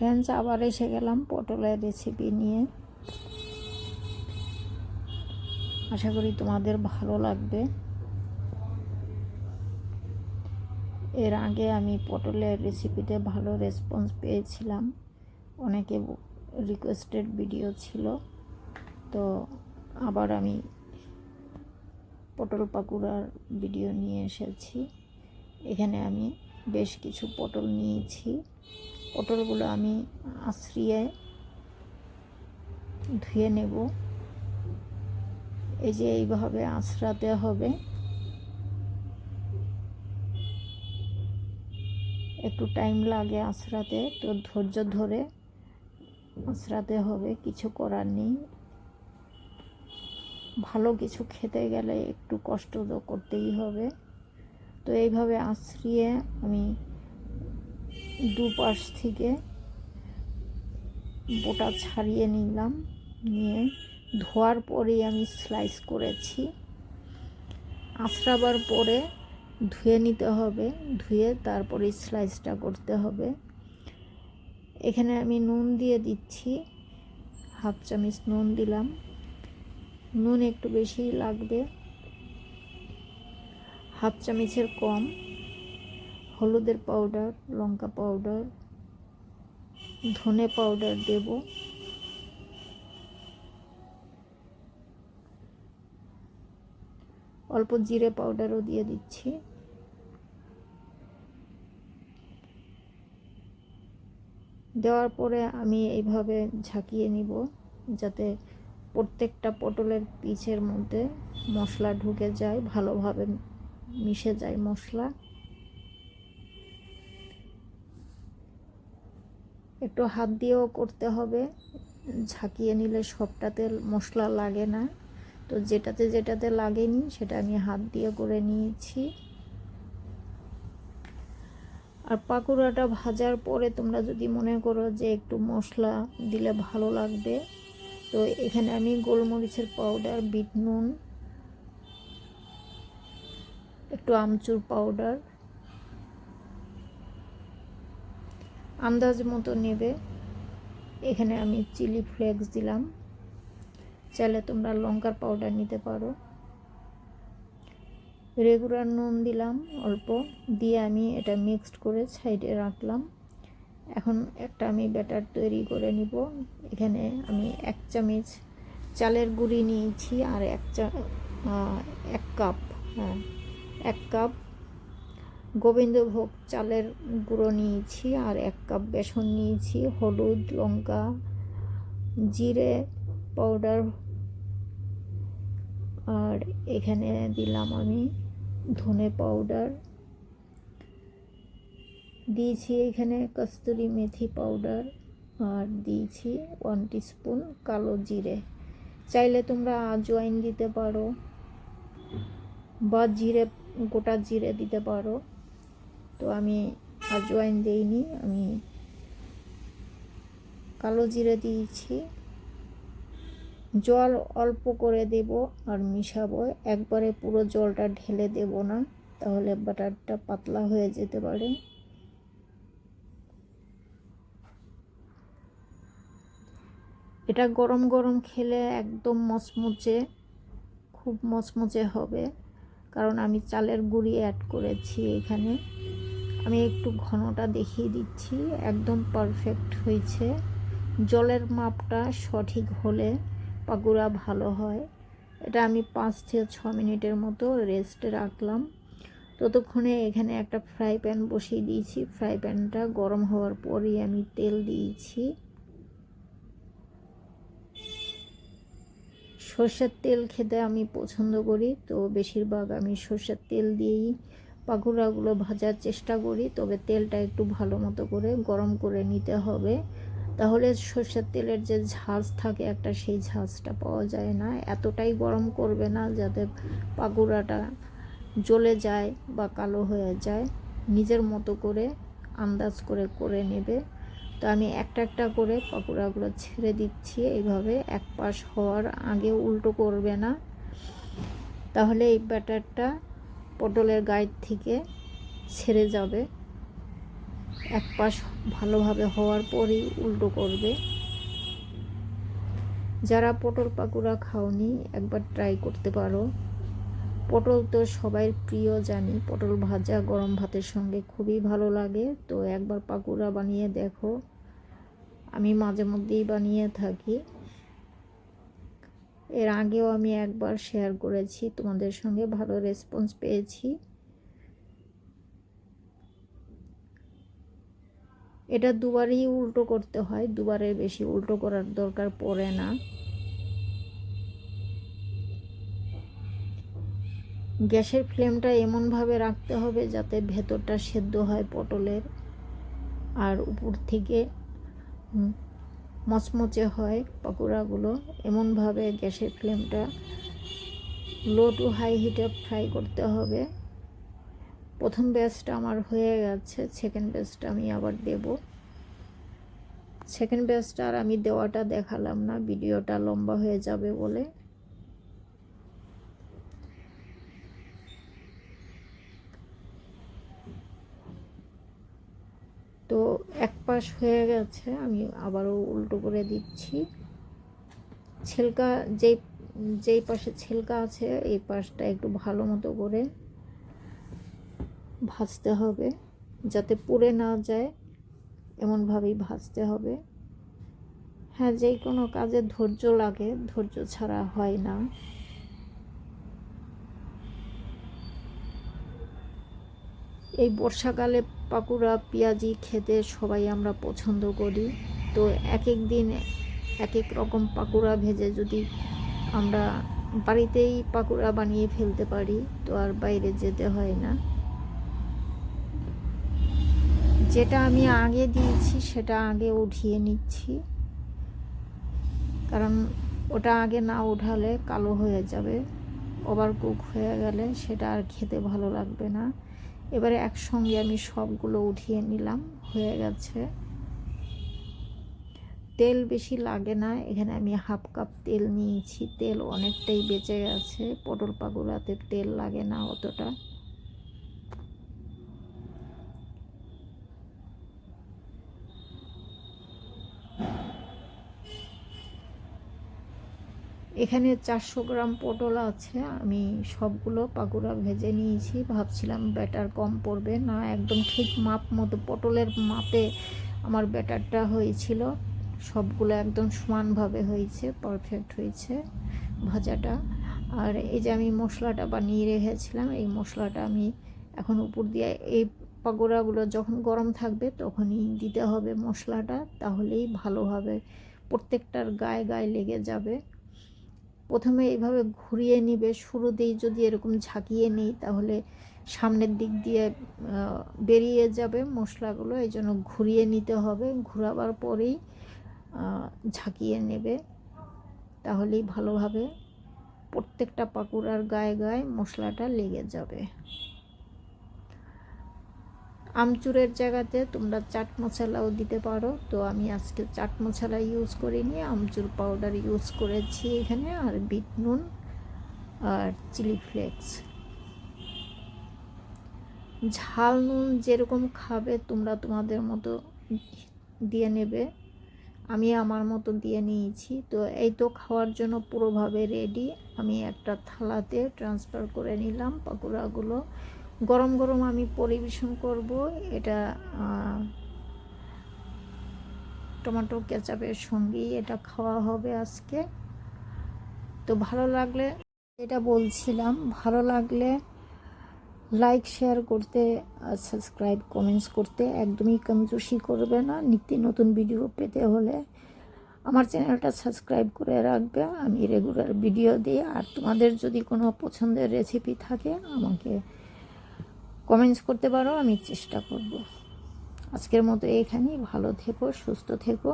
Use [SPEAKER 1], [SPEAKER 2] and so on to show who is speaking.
[SPEAKER 1] Friends আবার এসে গেলাম পটলের রেসিপি নিয়ে। আশা করি তোমাদের ভালো লাগবে। এর আগে আমি পটলের রেসিপিতে ভালো রেসপন্স পেয়েছিলাম। অনেকে রিকোয়েস্টেড ভিডিও ছিল। তো আবার আমি পটল পাকুড়ার ভিডিও নিয়ে এসেছি। এখানে আমি বেশ কিছু পটল নিয়েছি। পটলগুলো আমি আশ্রিয়ে ধুয়ে নেব। এই যে এইভাবে আঁচড়াতে হবে। একটু টাইম লাগে আঁচড়াতে, তো ধৈর্য ধরে আঁচড়াতে হবে, কিছু করার নেই। ভালো কিছু খেতে গেলে একটু কষ্ট তো করতেই হবে। তো এইভাবে আঁচড়িয়ে আমি দুপাশ থেকে বোটা ছাড়িয়ে নিলাম, নিয়ে ধোয়ার পরেই আমি স্লাইস করেছি। আঁচড়াবার পরে ধুয়ে নিতে হবে, ধুয়ে তারপরে স্লাইসটা করতে হবে। এখানে আমি নুন দিয়ে দিচ্ছি, হাফ চামচ নুন দিলাম। নুন একটু বেশি লাগবে, হাফ চামচের কম। হলুদের পাউডার লঙ্কা পাউডার ধনে পাউডার দেব। অল্প জিরে পাউডারও দিয়ে দিচ্ছি। দেওয়ার পরে আমি এইভাবে ঝাঁকিয়ে নিব যাতে প্রত্যেকটা পটলের পিচের মধ্যে মশলা ঢুকে যায়, ভালোভাবে মিশে যায় মশলা। একটু হাত দিয়েও করতে হবে। ঝাঁকিয়ে নিলে সবটাতে মশলা লাগে না। তো যেটাতে যেটাতে লাগেনি, সেটা আমি হাত দিয়ে করে নিয়েছি। আর পাকুড়াটা ভাজার পরে তোমরা যদি মনে করো যে একটু মশলা দিলে ভালো লাগবে, তো এখানে আমি গোলমরিচের পাউডার, বিট নুন, একটু আমচুর পাউডার আন্দাজ মতো নেবে। এখানে আমি চিলি ফ্লেক্স দিলাম। চাইলে তোমরা লঙ্কার পাউডার নিতে পারো। রেগুলার নুন দিলাম অল্প। দিয়ে আমি এটা মিক্সড করে সাইডে রাখলাম। এখন একটা আমি ব্যাটার তৈরি করে নিব। এখানে আমি এক চামচ চালের গুঁড়ি নিয়েছি আর এক চা এক কাপ হ্যাঁ এক কাপ গোবিন্দভোগ চালের গুঁড়ো নিয়েছি আর এক কাপ বেসন নিয়েছি, হলুদ, লঙ্কা, জিরে পাউডার আর এখানে দিলাম আমি ধনে পাউডার দিয়েছি এখানে কস্তুরি মেথি পাউডার আর দিয়েছি ওয়ান টিস্পুন কালো জিরে। চাইলে তোমরা আজওয়াইন দিতে পারো বা জিরে, গোটা জিরে দিতে পারো। তো আমি আজওয়াইন দিইনি, আমি কালো জিরে দিয়েছি। জল অল্প করে দেব আর মিশাবো, একবারে পুরো জলটা ঢেলে দেব না, তাহলে বাটারটা পাতলা হয়ে যেতে পারে। এটা গরম গরম খেলে একদম মচমচে, খুব মচমচে হবে, কারণ আমি চালের গুঁড়ি অ্যাড করেছি এখানে। আমি একটু ঘনটা দেখিয়ে দিচ্ছি একদম পারফেক্ট হয়েছে। জলের মাপটা সঠিক হলে পাকুড়া ভালো হয়। এটা আমি পাঁচ থেকে ছ মিনিটের মতো রেস্টে রাখলাম। ততক্ষণে এখানে একটা ফ্রাই প্যান বসিয়ে দিয়েছি। ফ্রাই প্যানটা গরম হওয়ার পরেই আমি তেল দিয়েছি। সর্ষের তেল খেতে আমি পছন্দ করি তো বেশিরভাগ আমি সর্ষের তেল দিয়েই পাকুড়াগুলো ভাজার চেষ্টা করি, তবে তেলটা একটু ভালো মতো করে গরম করে নিতে হবে। তাহলে সর্ষের তেলের যে ঝাঁজ থাকে, একটা সেই ঝাঁজটা পাওয়া যায় না। এতটাই গরম করবে না যাতে পাকুড়াটা জ্বলে যায় বা কালো হয়ে যায়। নিজের মতো করে আন্দাজ করে করে নেবে। তো আমি একটা একটা করে পাকোড়াগুলো ছেড়ে দিচ্ছি। এইভাবে এক পাশ হওয়ার আগে উল্টো করবে না। তাহলে এই ব্যাটারটা পটলের গায়ের থেকে ছেড়ে যাবে। এক পাশ ভালোভাবে হওয়ার পরেই উল্টো করবে। যারা পটল পাকুড়া খাওনি, একবার ট্রাই করতে পারো। পটল তো সবাই প্রিয়, জানি। পটল ভাজা গরম ভাতের সঙ্গে খুবই ভালো লাগে। তো একবার পাকুড়া বানিয়ে দেখো। আমি মাঝে মধ্যেই বানিয়ে থাকি। এর আগেও আমি একবার শেয়ার করেছি, তোমাদের সঙ্গে ভালো রেসপন্স পেয়েছি। এটা দুবারই উল্টো করতে হয় দুবারের বেশি উল্টো করার দরকার পড়ে না। গ্যাসের ফ্লেমটা এমনভাবে রাখতে হবে যাতে ভেতরটা সেদ্ধ হয় পটলের। আর উপর থেকে মচমচে হয় পকোড়াগুলো। এমনভাবে গ্যাসের ফ্লেমটা লো টু হাই হিটে ফ্রাই করতে হবে। প্রথম ব্যাচটা আমার হয়ে গেছে, সেকেন্ড ব্যাচটা আমি আবার দেব। সেকেন্ড ব্যাচটা আর আমি দেওয়াটা দেখালাম না, ভিডিওটা লম্বা হয়ে যাবে বলে। তো এক পাশ হয়ে গেছে, আমি আবারও উল্টো করে দিচ্ছি। ছেলকা, যেই যেই পাশে ছেলকা আছে, এই পাশটা একটু ভালো মতো করে ভাজতে হবে, যাতে পুড়ে না যায়, এমনভাবেই ভাজতে হবে। হ্যাঁ যেই কোনো কাজে ধৈর্য লাগে, ধৈর্য ছাড়া হয় না। এই বর্ষাকালে পাকুড়া, পেঁয়াজি খেতে সবাই আমরা পছন্দ করি। তো এক এক দিন এক এক রকম পাকুড়া ভেজে যদি আমরা বাড়িতেই পাকুড়া বানিয়ে ফেলতে পারি, তো আর বাইরে যেতে হয় না। যেটা আমি আগে দিয়েছি, সেটা আগে উঠিয়ে নিচ্ছি। কারণ ওটা আগে না উঠালে কালো হয়ে যাবে ওভার কুক হয়ে গেলে সেটা আর খেতে ভালো লাগবে না। এবারে একসঙ্গে আমি সবগুলো উঠিয়ে নিলাম, হয়ে গেছে। তেল বেশি লাগে না, এখানে আমি হাফ কাপ তেল নিয়েছি, তেল অনেকটাই বেঁচে গেছে, পটল পাকুড়াতে তেল লাগে না অতটা। এখানে চারশো গ্রাম পটল আছে। আমি সবগুলো পাকুড়া ভেজে নিয়েছি। ভাবছিলাম ব্যাটার কম পড়বে। না, একদম ঠিক মাপ মতো পটলের মাপে আমার ব্যাটারটা হয়েছিল। সবগুলো একদম সমানভাবে হয়েছে পারফেক্ট হয়েছে ভাজাটা। আর এই যে আমি মশলাটা বানিয়ে রেখেছিলাম, এই মশলাটা আমি এখন উপর দিয়ে এই পাকোড়াগুলো যখন গরম থাকবে তখনই দিতে হবে মশলাটা, তাহলেই ভালোভাবে প্রত্যেকটার গায়ে গায়ে লেগে যাবে। প্রথমে এইভাবে ঘুরিয়ে নিবে, শুরুতেই যদি এরকম ঝাঁকিয়ে নিই তাহলে সামনের দিক দিয়ে বেরিয়ে যাবে মশলাগুলো, এই জন্য ঘুরিয়ে নিতে হবে। ঘুরাবার পরেই ঝাঁকিয়ে নেবে। তাহলেই ভালোভাবে প্রত্যেকটা পাকুড়ার গায়ে গায়ে মশলাটা লেগে যাবে। আমচুরের জায়গাতে তোমরা চাট মশলাও দিতে পারো। তো আমি আজকে চাট মশলা ইউজ করিনি, আমচুর পাউডার ইউজ করেছি এখানে, আর বিট নুন আর চিলি ফ্লেক্স। ঝাল নুন যেরকম খাবে তোমরা তোমাদের মতো দিয়ে নেবে। আমি আমার মতো দিয়ে নিয়েছি। তো এই তো খাওয়ার জন্য পুরোভাবে রেডি আমি একটা থালাতে ট্রান্সফার করে নিলাম পাকোড়াগুলো। গরম গরম আমি পরিবেশন করব। এটা টমেটো কেচাপের সঙ্গেই এটা খাওয়া হবে আজকে। তো ভালো লাগলে এটা বলছিলাম, ভালো লাগলে লাইক শেয়ার করতে সাবস্ক্রাইব কমেন্টস করতে একদমই কমজোশি করবে না। নিত্য নতুন ভিডিও পেতে হলে আমার চ্যানেলটা সাবস্ক্রাইব করে রাখবে। আমি রেগুলার ভিডিও দিই। আর তোমাদের যদি কোনো পছন্দের রেসিপি থাকে, আমাকে কমেন্টস করতে পারো আমি চেষ্টা করব। আজকের মতো এখানেই ভালো থেকো সুস্থ থেকো।